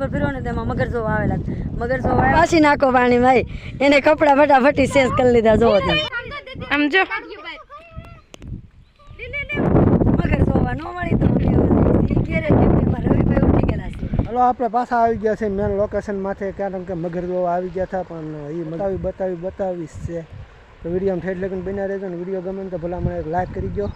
જબર ફેરવો ને તેમાં મગર જોવા આવેલા મગર જોવા પાછી નાખો પાણી ભાઈ. એને કપડા ફટાફટી ચેન્જ કરી લીધા જોવો તમે. આમ જો. મગર જોવા ન મળી તો હલો આપણે પાછા આવી ગયા છે મેન લોકેશન માથે. કારણ કે મગર જોવા આવી ગયા હતા પણ એ બતાવી બતાવી બતાવીશ છે. તો વીડિયો ઠેઠ લગન બન્યા રહેજો ને વીડિયો ગમે તો ભલા મને લાઈક કરી દો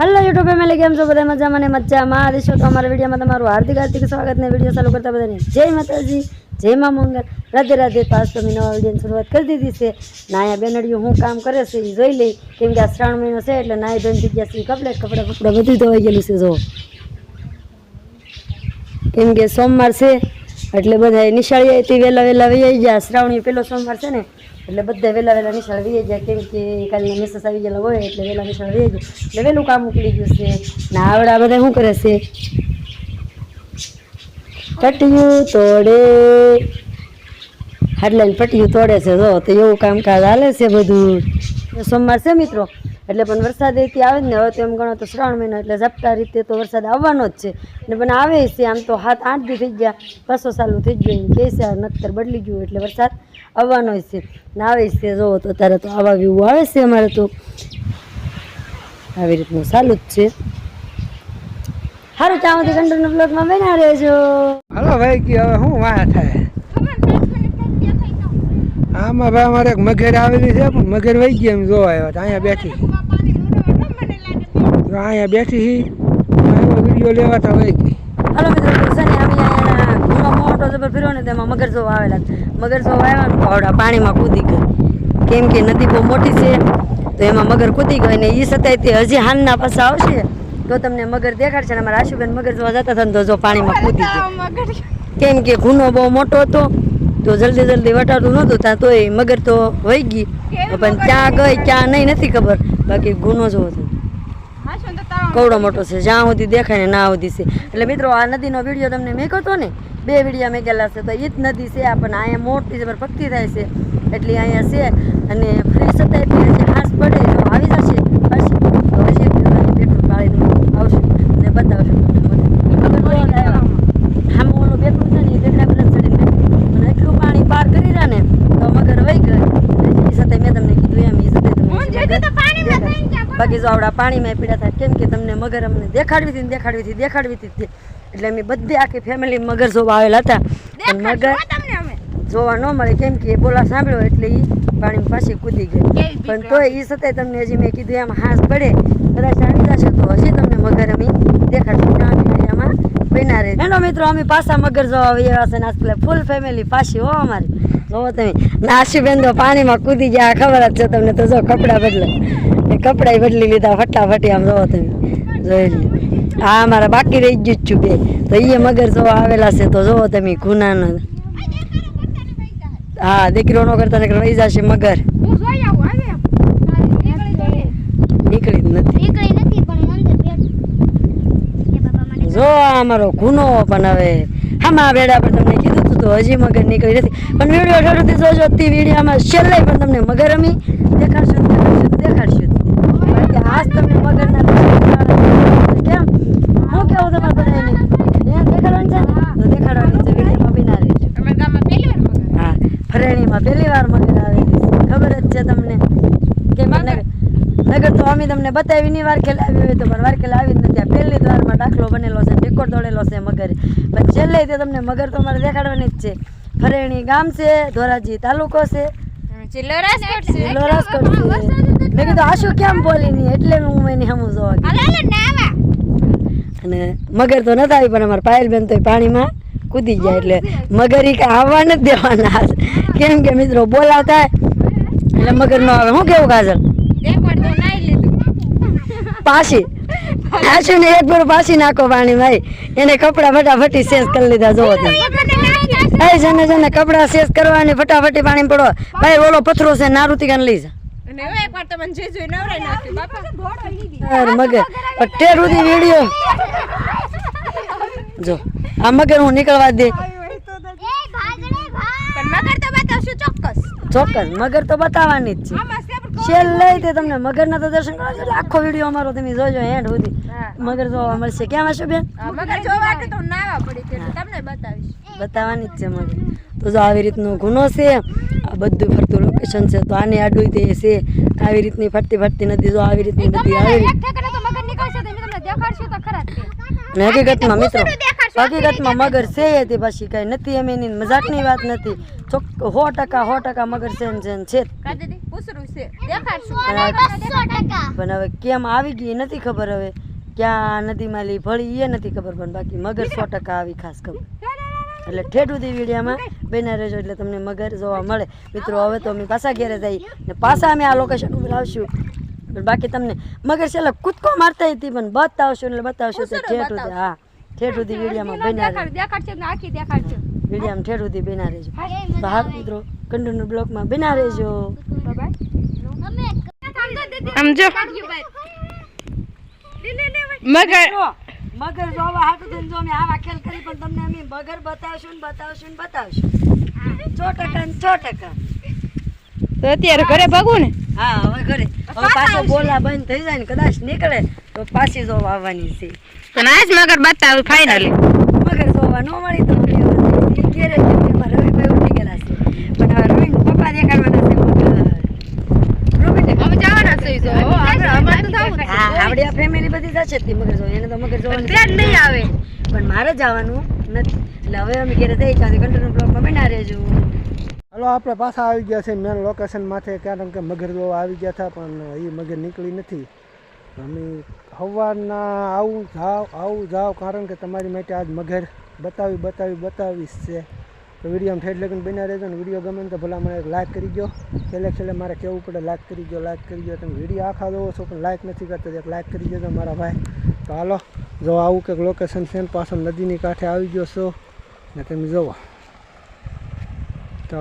હલો યુટ્યુબ ફેમિલી કેમ છો? બધા મજામાં ને મજામાં. દેશો તો અમારા વિડીયોમાં તમારું હાર્દિક હાર્દિક સ્વાગત ને વીડિયો ચાલુ કરતા બધાને. જય માતાજી, જય મા મંગલ. રાધે રાધે પાસ તો મેં નવા વિડીયોની શરૂઆત કરી દીધી છે. નાયા બેનડીઓ હું કામ કરે છે એ જોઈ લઈ. કેમ કે આ શ્રાવણ મહિનો છે એટલે નાય ધોઈને થઈ ગયા છે કપડે કપડા કપડાં બધું ધોવાઈ ગયેલું છે, જો. કેમ કે સોમવાર છે એટલે બધા નિશાળી આવી વહેલા વહેલા વહી ગયા. શ્રાવણી પેલો સોમવાર છે ને એટલે બધા વહેલા વહેલા નિશાળ વીએ જાય, કેમ કે કાલે મેસેજ આવી ગયેલા હોય એટલે વહેલા નિશાળ વીએ જાય. એટલે વહેલું કામ ઉકળી ગયું છે. ને આવડા બધા શું કરે છે? પટિયું તોડે. હાડલાઈને પટિયું તોડે છે, જો, તો એવું કામકાજ હાલે છે બધું. સોમવાર છે મિત્રો? એટલે પણ વરસાદ એથી આવે ને, હવે તો એમ ગણો તો શ્રાવણ મહિનો, એટલે ઝપટા રીતે તો વરસાદ આવવાનો જ છે. ને પણ આવે છે, આમ તો હાથ આઠ દી થઈ ગયા બસો સાલું થઈ ગયું એમ કહે છે, આ નક્કર બદલી ગયું એટલે વરસાદ આવવાનો જ છે. ને આવે છે, જોવો તો ત્યારે તો આવા વ્યૂ આવે છે અમારે તો. આવી રીતનું સારું જ છે. સારું તો કંટ્રોલના બ્લોગમાં બેના રહેજો. હલો ભાઈ કે હવે શું વાહ થાય? આમાં ભાઈ અમારે મગર આવેલી છે, પણ મગર વહી ગયા એમ જોવા આવ્યા અહીંયા બેઠી. અહીંયા બેઠી હી. એવો વીડિયો લેવા તા વહી ગઈ. હાલો મિત્રો સને અમે અહીંયા ઘૂમો મોટો જબર ફેર્યો ને તેમાં મગર જોવા આવેલા મગર જોવા આવ્યા ને પાવડા પાણીમાં કૂદી ગઈ કેમ કે નદી બહુ મોટી છે તો એમાં મગર કૂદી ગઈ ને એ સતાય તે હજી હાનના પાસે આવશે. તો તમને મગર દેખાડશે ને અમારા આશુબેન મગર જોવા જતા હતા ને તો જો પાણીમાં કૂદી ગઈ કેમ કે ગુનો બહુ મોટો હતો તો જલ્દી જલ્દી વટાડું નહોતું ત્યાં તોય મગર તો વહી ગઈ પણ ક્યાં ગઈ ક્યાં નહીં નથી ખબર. બાકી ગુનો જોવો હતો કવડો મોટો છે જ્યાં સુધી દેખાય ને ના સુધી છે. એટલે મિત્રો આ નદીનો વીડિયો તમને મેં હતો ને બે વીડિયો મેકેલા છે તો એ જ નદી છે આપણને અહીંયા મોટી જબર ભક્તિ થાય છે એટલે અહીંયા છે અને ફ્રી સતાય તે હજી ખાસ પડે તો આવી જશે પાછી તો હજી પેટ્રોલ પાડીને આવશે અને બતાવશે. પાર કરી રહ્યા ને તો મગર વહી ગયો. એ મેં તમને કીધું એમ એ છતાંય તમને બાકી જો આવડા પાણીમાં પીડા થાય કેમ કે તમને મગર અમને દેખાડવી હતી દેખાડવી હતી દેખાડવી હતી એટલે અમે બધી આખી ફેમિલી મગર જોવા આવેલા હતા. પણ મગર જોવા ન મળે કેમ કે બોલા સાંભળ્યો એટલે એ પાણીમાં પાછી કૂદી ગઈ પણ તોય એ સતાય તમને હજી મેં કીધું એમ હાંસ પડે કદાચ આવી જશે તો હજી તમને મગર અમે દેખાડશું. વિડીયોમાં બન્યા રહે એનો મિત્રો અમે પાછા મગર જોવા આવ્યા છે ને ફૂલ ફેમિલી પાછી હો અમારી. જોવો તમે. નાશીબેન તો પાણીમાં કૂદી ગયા ખબર જ છે તમને તો જો કપડાં બદલે. એ બદલી લીધા, ફટાફટી આમ જોવો તમે. જોઈ લો આ અમારા બાકી રહી ગયું છું બે. તો એ મગર જોવા આવેલા છે, તો જોવો તમે ગુનાનો. હા, દીકરો નો કરતા નકર રહી જશે મગર. નીકળી નથી. જો અમારો ગુનો પણ હવે આમાં વેડા પર તમને કીધું હતું તો હજી મગર નીકળી નથી. પણ વીડિયો જોજો તે વિડીયોમાં છેલ્લે પણ તમને મગર અમી દેખાડશું ને ને જ. આજ તમને મગરના કેમ? હું કેવું તમારે બધાને? દેખાડવાનું છે? ને તો દેખાડવાની છે વિડીયોમાં બિના રહેજો હા ફરેણીમાં પહેલી વાર મગર આવેલી છે. ખબર જ છે તમને. કે નગર નગર તો અમે તમને બતાવી ની વાર ખેલ આવી હોય તો પણ વાર ખેલ આવી જ નથી. આ પહેલી દ્વારમાં વારમાં દાખલો બનેલો છે રેકોર્ડ દોડેલો છે મગર. પણ છેલ્લે તે તમને મગર તો મારે દેખાડવાની જ છે. ફરેણી ગામ છે ધોરાજી તાલુકો છે. જિલ્લો રાજકોટ છે. મેં કીધું આશુ કેમ બોલી નહીં? એટલે હું એની હમું જોવા અને મગર તો નતા આવી પણ અમારા પાયલબેન તો પાણીમાં કૂદી જાય એટલે મગર એ કાંઈ આવવા નથી દેવાના. કેમ કે મિત્રો બોલાવતા એટલે મગર નો આવે. શું કેવું કાજલ? પાછી. આશુ ને એક વાર પાછી નાખો પાણી ભાઈ. એને કપડા ફટાફટી શેષ કરી લીધા જોવો તમે. એ જને જને કપડા શેષ કરવાની ફટાફટી પાણી પડો ભાઈ ઓલો પથરો છે નારુતી કાન લઈ જા. અરે મગર પટ્ટે રૂધી વિડિયો. જો આ મગર હું નીકળવા દે. ચોક્કસ. મગર તો બતાવવાની જ છે. છેલ્લે તે તમને મગરના તો દર્શન કરવા એટલે આખો વીડિયો અમારો તમે જોજો એન્ડ સુધી. મગર જોવા મળશે. કેમ હશો બેન? મગર જોવા કે તો નાવા પડી કે તમને બતાવીશ. બતાવવાની જ છે મગર. તો જો આવી રીતનો ગુનો છે. આ બધું ફરતું લોકેશન છે. તો આને આડું તે છે. આવી રીતની ફરતી ફરતી નદી જો આવી રીતની નદી આવી. એક ઠેકાણે તો મગર નીકળશે તો અમે તમને દેખાડશું તો ખરા જ તે. અને હકીકતમાં મિત્રો હકીકતમાં મગર છે તે પછી કઈ નથી એમ એની મજાકની વાત નથી. ચોક સો ટકા સો ટકા મગર છે એમ છે છે જ. કા દીદી પૂછરું છે. દેખાડશું. પણ હવે કેમ આવી ગઈ નથી ખબર હવે. ક્યાં નદીમાં લી ભળી એ નથી ખબર પણ બાકી મગર સો ટકા આવી ખાસ ખબર એટલે ઠેઠ સુધી વિડીયામાં બેના રહેજો એટલે તમને મગર જોવા મળે. મિત્રો હવે તો અમે પાછા ઘેરે જઈ ને પાછા અમે આ લોકેશન ઉપર આવશું. બાકી તમને મગર છેલ્લે કૂદકો મારતા હતી પણ બતાવશું એટલે બતાવશું તો ઠેઠ સુધી હા. ઠેઠ સુધી વિડીયામાં બેના રહેજો. વિડીયામાં ઠેઠ સુધી બેના રહેજો. તો હા મિત્રો કન્ટિન્યુ બ્લોકમાં બેના રહેજો. સમજો? મગર મગર જોવા હાટું થઈને જો અમે આવા ખેલ કરી પણ તમને અમે મગર બતાવશું ને બતાવશું ને બતાવશું. છો ટકા ને છો ટકા. તો અત્યારે ઘરે ભાગવું ને? હા હવે ઘરે. હવે પાછો બોલા બંધ થઈ જાય ને કદાચ નીકળે તો પાછી જોવા આવવાની છે. તો આજ મગર બતાવું ફાઇનલી મગર જોવા ન મળી તો ઘેરે રવિભાઈ ઉઠી ગયેલા છે. પણ હવે રવિ પપ્પા દેખાડવાના છે મગર રવિને અમે જવાના છે જો આપણે અમારે તો જવું હા ફેમિલી બધી જશે તે મગર જોવા એને તો મગર જોવાની ટ્રેન નહીં આવે. પણ મારે જવાનું નથી. એટલે હવે અમે ઘરે જઈ ચાલે કંટ્રોલ બ્લોકમાં બના રહેજો. હલો આપણે પાછા આવી ગયા છે મેન લોકેશન માથે. કારણ કે મગર જોવા આવી ગયા હતા પણ એ મગર નીકળી નથી. અમે સવારના આવું જાવ આવું જાવ કારણ કે તમારી માટે આજ મગર બતાવી બતાવી બતાવીશ છે. તો વિડીયોમાં ઠેઠ લગન બન્યા રહેજો ને વીડિયો ગમે તો ભલા મને લાઇક કરી દો છેલ્લે છેલ્લે મારે કહેવું પડે લાઇક કરી દો લાઈક કરી ગયો તમે વીડિયો આખા જોવો છો, પણ લાઇક નથી કરતો, એક લાઇક કરી દેજો મારા ભાઈ. તો હાલો, જો આવું કંઈક લોકેશન છે ને, પાછળ નદીની કાંઠે આવી ગયો છો ને તમે જુઓ તો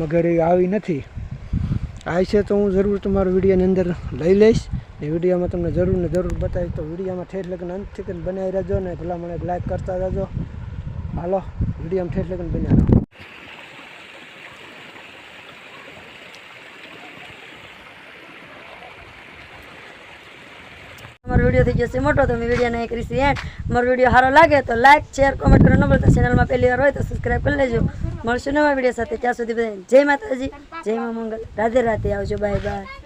મગર આવી નથી. આવી છે તો હું જરૂર તમારો વિડીયોની અંદર લઈ લઈશ. એ વિડીયોમાં તમને જરૂર ને જરૂર બતાવીશ. તો વિડીયોમાં ઠેઠ લગન અંતથી કરીને બનાવી રહેજો ને, ભલા મને લાઈક કરતા રહેજો. હાલો. વિડીયોમાં ઠેઠ લગન બન્યા અમારો વીડિયો થઈ જશે મોટો, તો મેં વિડીયોને એક રીસી એન્ડ. મારો વીડિયો સારો લાગે તો લાઈક, શેર કોમેન્ટ કરો ન ભૂલતા. ચેનલમાં પહેલી વાર હોય તો સબસ્ક્રાઈબ કરી લેજો. મળશું નવા વીડિયો સાથે. ત્યાં સુધી બધા જય માતાજી, જય મા મંગલ. રાધે રાધે. આવજો. Bye bye